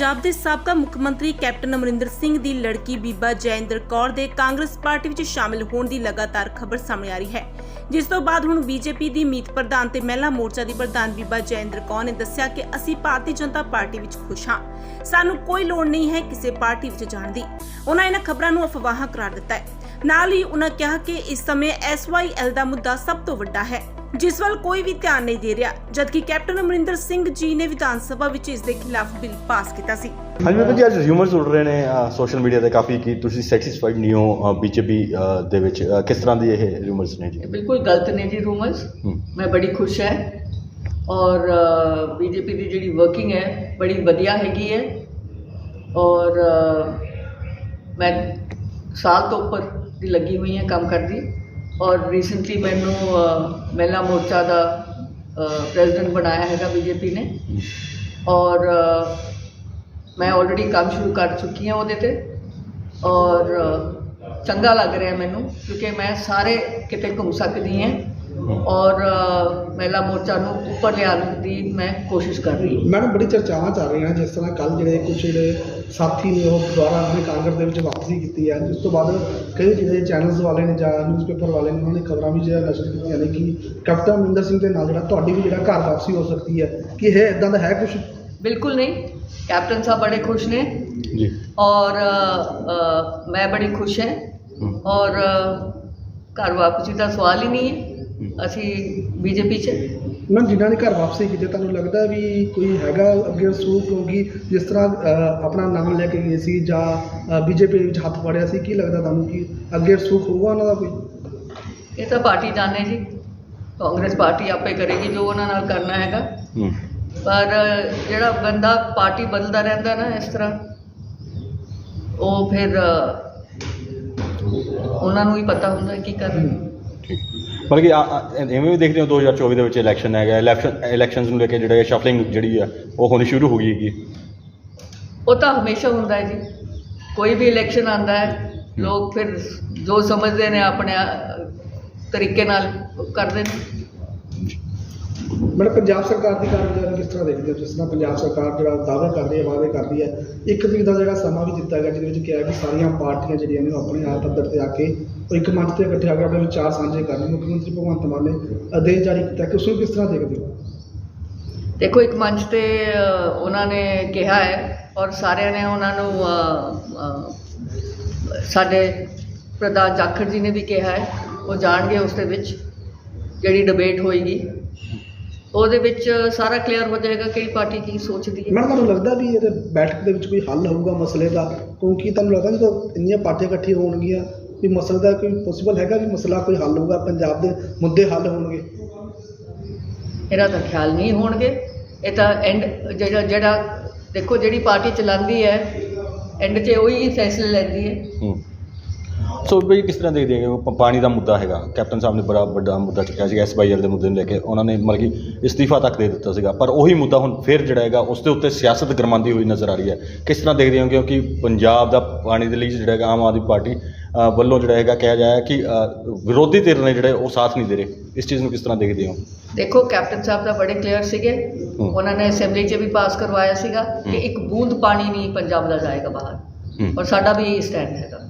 ਪੰਜਾਬ ਦੇ ਸਾਬਕਾ ਮੁੱਖ ਮੰਤਰੀ ਕੈਪਟਨ ਅਮਰਿੰਦਰ ਸਿੰਘ ਦੀ ਲੜਕੀ ਬੀਬਾ ਜੈਇੰਦਰ ਕੌਰ ਦੇ ਕਾਂਗਰਸ ਪਾਰਟੀ ਵਿੱਚ ਸ਼ਾਮਿਲ ਹੋਣ ਦੀ ਲਗਾਤਾਰ ਖਬਰ ਸਾਹਮਣੇ ਆ ਰਹੀ ਹੈ। ਜਿਸ ਤੋਂ ਬਾਅਦ ਹੁਣ ਬੀਜੇਪੀ ਦੀ ਮੀਤ ਪ੍ਰਧਾਨ ਤੇ ਮਹਿਲਾ ਮੋਰਚਾ ਦੀ ਪ੍ਰਧਾਨ ਬੀਬਾ ਜੈਇੰਦਰ ਕੌਰ ਨੇ ਦੱਸਿਆ ਕਿ ਅਸੀਂ ਭਾਰਤੀ ਜਨਤਾ ਪਾਰਟੀ ਵਿੱਚ ਖੁਸ਼ ਹਾਂ। ਸਾਨੂੰ ਕੋਈ ਲੋੜ ਨਹੀਂ ਹੈ ਕਿਸੇ ਪਾਰਟੀ ਵਿੱਚ ਜਾਣ ਦੀ। ਉਹਨਾਂ ਇਹਨਾਂ ਖਬਰਾਂ ਨੂੰ ਅਫਵਾਹਾਂ ਕਰਾਰ ਦਿੱਤਾ ਹੈ। ਨਾਲ ਹੀ ਉਹਨਾਂ ਕਿਹਾ ਕਿ ਇਸ ਸਮੇਂ ਐਸਵਾਈਐਲ ਦਾ ਮੁੱਦਾ ਸਭ ਤੋਂ ਵੱਡਾ ਹੈ। ਜਿਸ ਵੱਲ ਕੋਈ ਵੀ ਧਿਆਨ ਨਹੀਂ ਦੇ ਰਿਹਾ ਜਦਕਿ ਕੈਪਟਨ ਅਮਰਿੰਦਰ ਸਿੰਘ ਜੀ ਨੇ ਵਿਧਾਨ ਸਭਾ ਵਿੱਚ ਇਸ ਦੇ ਖਿਲਾਫ ਬਿੱਲ ਪਾਸ ਕੀਤਾ ਸੀ। ਹਾਂਜੀ ਬਿਲਕੁਲ ਜੀ ਅੱਜ ਰਿਊਮਰਸ ਉੱਡ ਰਹੇ ਨੇ ਸੋਸ਼ਲ ਮੀਡੀਆ ਤੇ ਕਾਫੀ ਕਿ ਤੁਸੀਂ ਸੈਟੀਸਫਾਈਡ ਨਹੀਂ ਹੋ ਬੀਜੇਪੀ ਦੇ ਵਿੱਚ ਕਿਸ ਤਰ੍ਹਾਂ ਦੀ ਇਹ ਰਿਊਮਰਸ ਨੇ ਜੀ? ਬਿਲਕੁਲ ਗਲਤ ਨੇ ਜੀ ਰੂਮਰਸ। ਮੈਂ ਬੜੀ ਖੁਸ਼ ਹੈ। ਔਰ ਬੀਜੇਪੀ ਦੀ ਜਿਹੜੀ ਵਰਕਿੰਗ ਹੈ ਬੜੀ ਵਧੀਆ ਹੈਗੀ ਹੈ। ਔਰ ਮੈਂ ਸਾਲ ਤੋਂ ਉੱਪਰ ਦੀ ਲੱਗੀ ਹੋਈ ਹਾਂ ਕੰਮ ਕਰਦੀ। ਔਰ ਰੀਸੈਂਟਲੀ ਮੈਨੂੰ ਮਹਿਲਾ ਮੋਰਚਾ ਦਾ ਪ੍ਰੈਜ਼ੀਡੈਂਟ ਬਣਾਇਆ ਹੈਗਾ ਬੀਜੇਪੀ ਨੇ। ਔਰ ਮੈਂ ਆਲਰੇਡੀ ਕੰਮ ਸ਼ੁਰੂ ਕਰ ਚੁੱਕੀ ਹਾਂ ਉਹਦੇ ਤੇ। ਔਰ ਚੰਗਾ ਲੱਗ ਰਿਹਾ ਮੈਨੂੰ, ਕਿਉਂਕਿ ਮੈਂ ਸਾਰੇ ਕਿਤੇ ਘੁੰਮ ਸਕਦੀ ਹਾਂ। ਔਰ ਮਹਿਲਾ ਮੋਰਚਾ ਨੂੰ ਉੱਪਰ ਲਿਆਉਣ ਦੀ ਮੈਂ ਕੋਸ਼ਿਸ਼ ਕਰ ਰਹੀ ਹਾਂ। ਮੈਡਮ ਬੜੀ ਚਰਚਾਵਾਂ ਚੱਲ ਰਹੀਆਂ ਜਿਸ ਤਰ੍ਹਾਂ ਕੱਲ ਜਿਹੜੇ ਕੁਝ ਜਿਹੜੇ ਸਾਥੀ ਨੇ ਉਹ ਦੁਬਾਰਾ ਆਪਣੇ ਕਾਂਗਰਸ ਦੇ ਵਿੱਚ ਵਾਪਸੀ ਕੀਤੀ ਹੈ। ਜਿਸ ਤੋਂ ਬਾਅਦ ਕਈ ਜਿਹੜੇ ਚੈਨਲਸ ਵਾਲੇ ਨੇ ਜਾਂ ਨਿਊਜ਼ਪੇਪਰ ਵਾਲੇ ਨੇ ਉਹਨਾਂ ਨੇ ਖਬਰਾਂ ਵੀ ਜਿਹੜਾ ਨਸ਼ਰ ਕੀਤੀਆਂ ਨੇ ਕਿ ਕੈਪਟਨ ਅਮਰਿੰਦਰ ਸਿੰਘ ਦੇ ਨਾਲ ਜਿਹੜਾ ਤੁਹਾਡੀ ਵੀ ਜਿਹੜਾ ਘਰ ਵਾਪਸੀ ਹੋ ਸਕਦੀ ਹੈ ਕਿ ਇਹ ਇਦਾਂ ਦਾ ਹੈ ਕੁਝ ਬਿਲਕੁਲ ਨਹੀਂ। ਕੈਪਟਨ ਸਾਹਿਬ ਬੜੇ ਖੁਸ਼ ਨੇ। ਜੀ। ਔਰ ਮੈਂ ਬੜੀ ਖੁਸ਼ ਹਾਂ। ਔਰ ਘਰ ਵਾਪਸੀ ਦਾ ਸਵਾਲ ਹੀ ਨਹੀਂ ਹੈ। ਅਸੀਂ ਬੀਜੇਪੀ 'ਚ। ਮੈਂ ਜਿਨ੍ਹਾਂ ਨੇ ਘਰ ਵਾਪਸੀ ਕੀਤੀ ਤੁਹਾਨੂੰ ਲੱਗਦਾ ਵੀ ਕੋਈ ਹੈਗਾ ਅੱਗੇ ਸੂਕ ਹੋਗੀ ਜਿਸ ਤਰ੍ਹਾਂ ਆਪਣਾ ਨਾਮ ਲੈ ਕੇ ਗਏ ਸੀ ਜਾਂ ਬੀਜੇਪੀ ਵਿੱਚ ਹੱਥ ਫੜਿਆ ਸੀ ਕੀ ਲੱਗਦਾ ਤੁਹਾਨੂੰ ਕਿ ਅੱਗੇ ਸੂਕ ਹੋਊਗਾ ਉਹਨਾਂ ਦਾ ਕੋਈ? ਇਹ ਤਾਂ ਪਾਰਟੀ ਜਾਣੇ ਜੀ। ਕਾਂਗਰਸ ਪਾਰਟੀ ਆਪੇ ਕਰੇਗੀ ਜੋ ਉਹਨਾਂ ਨਾਲ ਕਰਨਾ ਹੈਗਾ। ਹੂੰ। ਪਰ ਜਿਹੜਾ ਬੰਦਾ ਪਾਰਟੀ ਬਦਲਦਾ ਰਹਿੰਦਾ ਨਾ ਇਸ ਤਰ੍ਹਾਂ ਉਹ ਫਿਰ ਅ, ਉਹਨਾਂ ਨੂੰ ਹੀ ਪਤਾ ਹੁੰਦਾ ਕੀ ਕਰਨਾ। ਠੀਕ ਮਤਲਬ ਕਿ ਆ- ਆ- ਐਵੇਂ ਵੀ ਦੇਖਦੇ ਹੋ 2024 ਦੇ ਵਿੱਚ ਇਲੈਕਸ਼ਨ ਹੈਗਾ ਇਲੈਕਸ਼ਨ ਇਲੈਕਸ਼ਨਸ ਨੂੰ ਲੈ ਕੇ ਜਿਹੜਾ ਸ਼ਫਲਿੰਗ ਜਿਹੜੀ ਆ ਉਹ ਹੋਣੀ ਸ਼ੁਰੂ ਹੋ ਗਈ ਹੈਗੀ। ਉਹ ਤਾਂ ਹਮੇਸ਼ਾ ਹੁੰਦਾ ਹੈ ਜੀ। ਕੋਈ ਵੀ ਇਲੈਕਸ਼ਨ ਆਉਂਦਾ ਹੈ ਲੋਕ ਫਿਰ ਜੋ ਸਮਝਦੇ ਨੇ ਆਪਣੇ ਅ, ਤਰੀਕੇ ਨਾਲ ਉਹ ਕਰਦੇ ਨੇ। ਮਤਲਬ ਪੰਜਾਬ ਸਰਕਾਰ ਦੀ ਕਾਰਗੁਜ਼ਾਰੀ ਨੂੰ ਕਿਸ ਤਰ੍ਹਾਂ ਦੇਖਦੇ ਹੋ? ਜਿਸ ਤਰ੍ਹਾਂ ਪੰਜਾਬ ਸਰਕਾਰ ਜਿਹੜਾ ਦਾਅਵਾ ਕਰਦੀ ਹੈ, ਵਾਅਦੇ ਕਰਦੀ ਹੈ, ਇੱਕ ਤਰੀਕ ਦਾ ਜਿਹੜਾ ਸਮਾਂ ਵੀ ਦਿੱਤਾ ਗਿਆ, ਜਿਹਦੇ ਵਿੱਚ ਕਿਹਾ ਕਿ ਸਾਰੀਆਂ ਪਾਰਟੀਆਂ ਜਿਹੜੀਆਂ ਨੇ ਉਹ ਆਪਣੇ ਆਪ ਪੱਧਰ ਤੇ ਆ ਕੇ ਉਹ ਇੱਕ ਮੰਚ ਤੇ ਇਕੱਠੇ ਆ ਕੇ ਆਪਣੇ ਵਿਚਾਰ ਸਾਂਝੇ ਕਰਨ ਮੁੱਖ ਮੰਤਰੀ ਭਗਵੰਤ ਮਾਨ ਨੇ ਆਦੇਸ਼ ਜਾਰੀ ਕੀਤਾ। ਕਿ ਉਸ ਨੂੰ ਕਿਸ ਤਰ੍ਹਾਂ ਦੇਖਦੇ ਹੋ? ਦੇਖੋ, ਇੱਕ ਮੰਚ ਤੇ ਉਹਨਾਂ ਨੇ ਕਿਹਾ ਹੈ ਔਰ ਸਾਰਿਆਂ ਨੇ ਉਹਨਾਂ ਨੂੰ ਸਾਡੇ ਪ੍ਰਧਾਨ ਜਾਖੜ ਜੀ ਨੇ ਵੀ ਕਿਹਾ ਹੈ। ਉਹ ਜਾਣਗੇ ਉਸ ਦੇ ਵਿੱਚ ਜਿਹੜੀ ਡਿਬੇਟ ਹੋਏਗੀ। ਉਹਦੇ ਵਿੱਚ ਸਾਰਾ ਕਲੀਅਰ ਹੋ ਜਾਏਗਾ ਕਿਹੜੀ ਪਾਰਟੀ ਕੀ ਸੋਚਦੀ ਹੈ। ਮੈਨੂੰ ਤੁਹਾਨੂੰ ਲੱਗਦਾ ਵੀ ਇਹਦੇ ਬੈਠਕ ਦੇ ਵਿੱਚ ਕੋਈ ਹੱਲ ਹੋਊਗਾ ਮਸਲੇ ਦਾ? ਕਿਉਂਕਿ ਤੁਹਾਨੂੰ ਲੱਗਦਾ ਜਦੋਂ ਇੰਨੀਆਂ ਪਾਰਟੀਆਂ ਇਕੱਠੀਆਂ ਹੋਣਗੀਆਂ ਵੀ ਮਸਲੇ ਦਾ ਕੋਈ ਪੋਸੀਬਲ ਹੈਗਾ ਵੀ ਮਸਲਾ ਕੋਈ ਹੱਲ ਹੋਊਗਾ ਪੰਜਾਬ ਦੇ ਮੁੱਦੇ ਹੱਲ ਹੋਣਗੇ? ਮੇਰਾ ਤਾਂ ਖਿਆਲ ਨਹੀਂ ਹੋਣਗੇ। ਇਹ ਤਾਂ ਐਂਡ ਜਿਹੜਾ ਜਿਹੜਾ ਦੇਖੋ ਜਿਹੜੀ ਪਾਰਟੀ ਚਲਾਉਂਦੀ ਹੈ ਐਂਡ 'ਚ ਉਹੀ ਫੈਸਲੇ ਲੈਂਦੀ ਹੈ। ਹੂੰ। ਸੋ ਬਈ ਕਿਸ ਤਰ੍ਹਾਂ ਦੇਖਦੇ ਹੋ? ਪ- ਪਾਣੀ ਦਾ ਮੁੱਦਾ ਹੈਗਾ। ਕੈਪਟਨ ਸਾਹਿਬ ਨੇ ਬੜਾ ਵੱਡਾ ਮੁੱਦਾ ਚੁੱਕਿਆ ਸੀਗਾ ਐਸਵਾਈਐਲ ਦੇ ਮੁੱਦੇ ਨੂੰ ਲੈ ਕੇ। ਉਹਨਾਂ ਨੇ ਮਤਲਬ ਕਿ ਇਸਤੀਫਾ ਤੱਕ ਦੇ ਦਿੱਤਾ ਸੀਗਾ। ਪਰ ਉਹੀ ਮੁੱਦਾ ਹੁਣ ਫਿਰ ਜਿਹੜਾ ਹੈਗਾ ਉਸ ਦੇ ਉੱਤੇ ਸਿਆਸਤ ਗਰਮਾਉਂਦੀ ਹੋਈ ਨਜ਼ਰ ਆ ਰਹੀ ਹੈ। ਕਿਸ ਤਰ੍ਹਾਂ ਦੇਖਦੇ ਹੋ? ਕਿਉਂਕਿ ਪੰਜਾਬ ਦਾ ਪਾਣੀ ਦੇ ਲਈ ਜਿਹੜਾ ਹੈਗਾ ਆਮ ਆਦਮੀ ਪਾਰਟੀ ਅ, ਵੱਲੋਂ ਜਿਹੜਾ ਹੈਗਾ ਕਿਹਾ ਜਾਇਆ ਕਿ ਅ, ਵਿਰੋਧੀ ਧਿਰ ਨੇ ਜਿਹੜੇ ਉਹ ਸਾਥ ਨਹੀਂ ਦੇ ਰਹੇ। ਇਸ ਚੀਜ਼ ਨੂੰ ਕਿਸ ਤਰ੍ਹਾਂ ਦੇਖਦੇ ਹੋ? ਦੇਖੋ ਕੈਪਟਨ ਸਾਹਿਬ ਤਾਂ ਬੜੇ ਕਲੀਅਰ ਸੀਗੇ। ਉਹਨਾਂ ਨੇ ਅਸੈਂਬਲੀ 'ਚ ਵੀ ਪਾਸ ਕਰਵਾਇਆ ਸੀਗਾ ਕਿ ਹੂੰ। ਇੱਕ ਬੂੰਦ ਪਾਣੀ ਨਹੀਂ ਪੰਜਾਬ ਦਾ ਜਾਏਗਾ ਬਾਹਰ। ਹੂੰ। ਔਰ ਸਾਡਾ ਵੀ ਇਹ ਸਟੈਂਡ ਹੈਗਾ।